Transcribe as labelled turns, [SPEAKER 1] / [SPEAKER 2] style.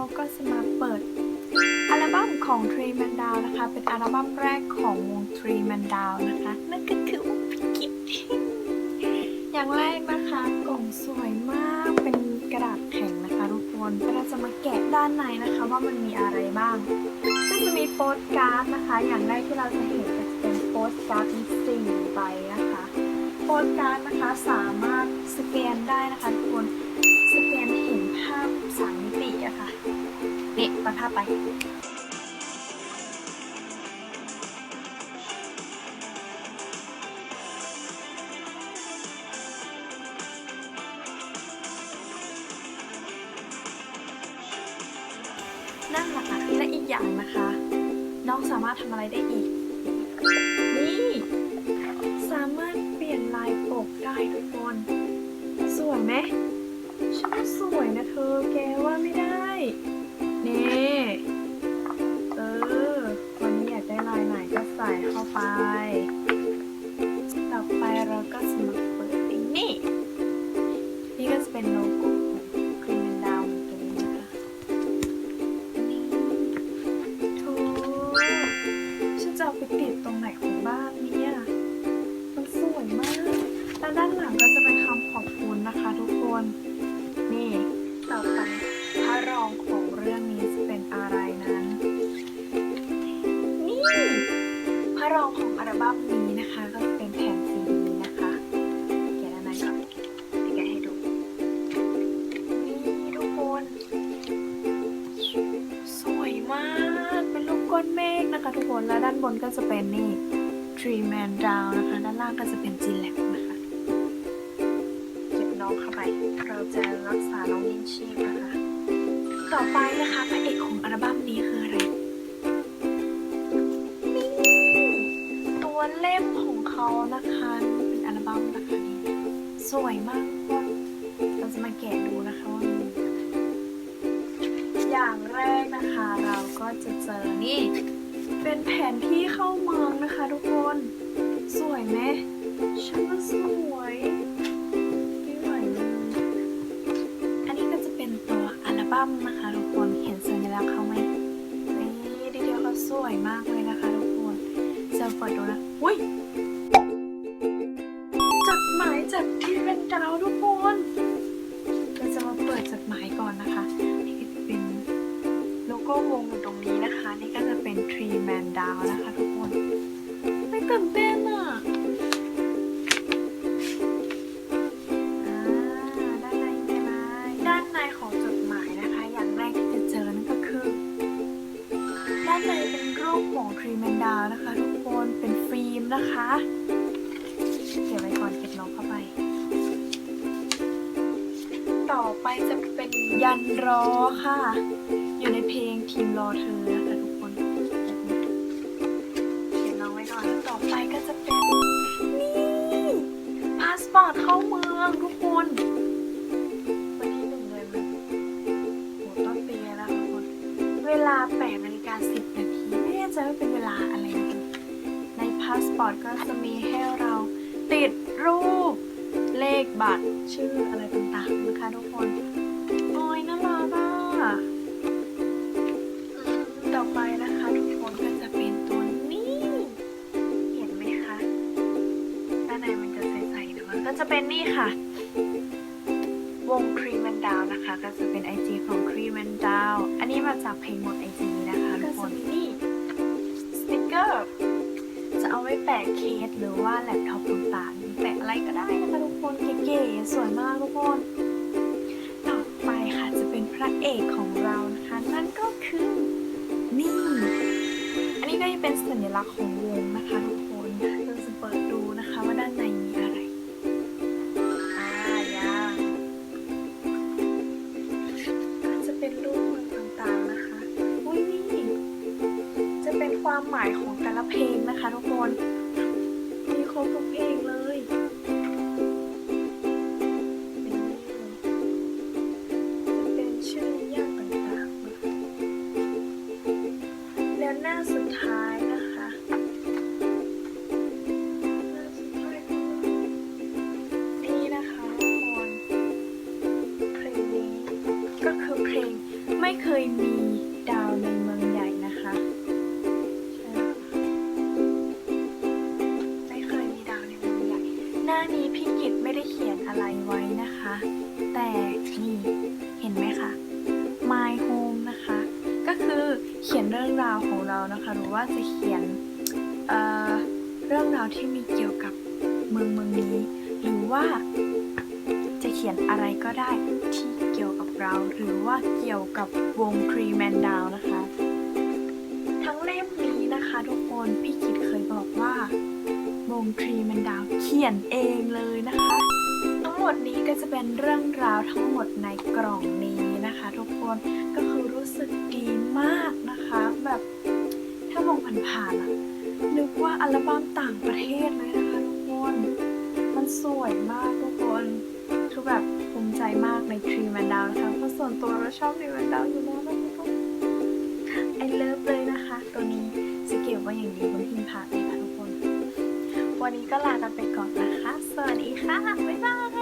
[SPEAKER 1] ราก็จะมาเปิดอัลบั้มของ Tree Man Down นะคะ เป็นอัลบั้มแรกของวง Tree Man Down นะคะ นั่นก็คืออุปกิจอย่างแรกนะคะ กล่องสวยมาก เป็นกระดาษแข็งนะคะทุกคนก็เราจะมาแกะด้านในนะคะว่ามันมีอะไรบ้าง ก็จะมีโปสการ์ดนะคะ อย่างแรกที่เราจะเห็นก็จะเป็นโปสการ์ดมีสี่ใบนะคะ โปสการ์ดนะคะสามารถสแกนได้นะคะทุกคน สแกนเห็นภาพสามมิติอะค่ะนี่ตัดภาพไปนั่นแหละค่ะและอีกอย่างนะคะ น้องสามารถทำอะไรได้อีก นี่ สามารถเปลี่ยนลายปกได้ทุกคน สวยไหม เป็นโลโก้ของครีมดาวเหมือนกันนะคะนี่ฉันจะเอาไปติดตรงไหนของบ้านเนี่ยมันสวยมาก แล้วด้านหลังก็จะเป็นคำขอบคุณนะคะทุกคน นี่ต่อไปพระรองของเรื่องนี้จะเป็นอะไรนั้น นี่พระรองของอัลบั้มนี้นะคะก็จะเป็นแผ่น นะคะทุกคนแล้วด้านบนก็จะเป็นนี่ Tree Man Down นะคะ ด้านล่างก็จะเป็น g l a b นะคะเก็บน้องเข้าไปเราจะรักษาน้องยิ่งชีพนะคะต่อไปนะคะพระเอกของอัลบั้มนี้คืออะไรตัวเล่มของเขานะคะเป็นอัลบั้มนะคะนี่สวยมากทุกคนเราจะมาแกะดูนะคะว่ามีอย่างแรกนะคะเราก็จะเจอนี่ เป็นแผนที่เข้าเมืองนะคะทุกคน สวยไหมฉันว่าสวยไม่ไหวยอันนี้ก็จะเป็นตัวอัลบั้มนะคะทุกคน เห็นสัญลักษณ์เขาไหมนี่ดีเทลเขาสวยมากเลยนะคะทุกคนจะเปิดดูนะ อุ้ยจดหมายจากที่เป็นดาวทุกคนเราจะมาเปิดจดหมายก่อนนะคะ นี่ก็จะเป็นโลโก้วงอยู่ตรงนี้นะคะ นี่ก็จะ เป็น Tree Man Down นะคะทุกคน ไม่ตื่นเต้นอะด้านในมีอะไรด้านในของจดหมายนะคะ อย่างแรกที่จะเจอนั่นก็คือ ด้านในเป็นรูปของ Tree Man Down นะคะทุกคน เป็นฟิล์มนะคะเก็บไว้ก่อนเก็บน้องเข้าไป ต่อไปจะเป็นยันรอค่ะ อยู่ในเพลงทีมรอเธอาสปอร์ตก็จะมีให้เราติดรูปเลขบัตรชื่ออะไรต่างๆนะคะทุกคน โอ้ยน่ารักอะต่อไปนะคะทุกคนก็จะเป็นตัวนี้ เห็นไหมคะ ด้านในมันจะใสๆนะมันก็จะเป็นนี่ค่ะ วง c r e a m and Down นะคะ ก็จะเป็น IG ของ c r e a m and Down อันนี้มาจากเพลงหมด IG นะคะทุกคนนี่ เอาไว้แปะเคสหรือว่าแล็ปท็อปต่างๆแปะอะไรก็ได้นะคะทุกคนเก๋ๆสวยมากทุกคน ต่อไปค่ะจะเป็นพระเอกของเรานะคะนั่นก็คือนี่ อันนี้ก็จะเป็นสัญลักษณ์ของวงนะคะทุกายของแต่ละเพลงนะคะทุกคน มีครบทุกเพลงเลยจะเป็นชื่อย่างต่างๆนะคะแล้วหน้าสุดท้ายนะคะหน้าสุดท้ายก็นี่นะคะทุกคนเพลงนี้ก็คือเพลงไม่ไม่เคยมีดาวในเมืองใหญ่ นะคะ แต่นี่เห็นไหมคะ My Home นะคะ ก็คือเขียนเรื่องราวของเรานะคะ หรือว่าจะเขียนเเรื่องราวที่มีเกี่ยวกับเมืองเมืองนี้ หรือว่าจะเขียนอะไรก็ได้ที่เกี่ยวกับเรา หรือว่าเกี่ยวกับวง Tree Man Down นะคะ ทั้งเล่มนี้นะคะทุกคนพี่กิตเคยบอกว่าวง Tree Man Down เขียนเองเลยนะคะ หมดนี้ก็จะเป็นเรื่องราวทั้งหมดในกล่องนี้นะคะ ทุกคนก็คือรู้สึกดีมากนะคะ แบบถ้ามองผ่านๆอะนึกว่าอัลบั้มต่างประเทศเลยนะคะทุกคนมันสวยมากทุกคนคือแบบภูมิใจมากในทรีแมนดาวนะคะเพราะส่วนตัวเราชอบทรีแมนดาวอยู่แล้วนะทุกคนไอเลิฟเลยนะคะ ตัวนี้จะเก็บไว้อย่างดีบนหิ้งพระเลยค่ะทุกคน วันนี้ก็ลากันไปก่อนนะคะ สวัสดีค่ะ บ๊ายบาย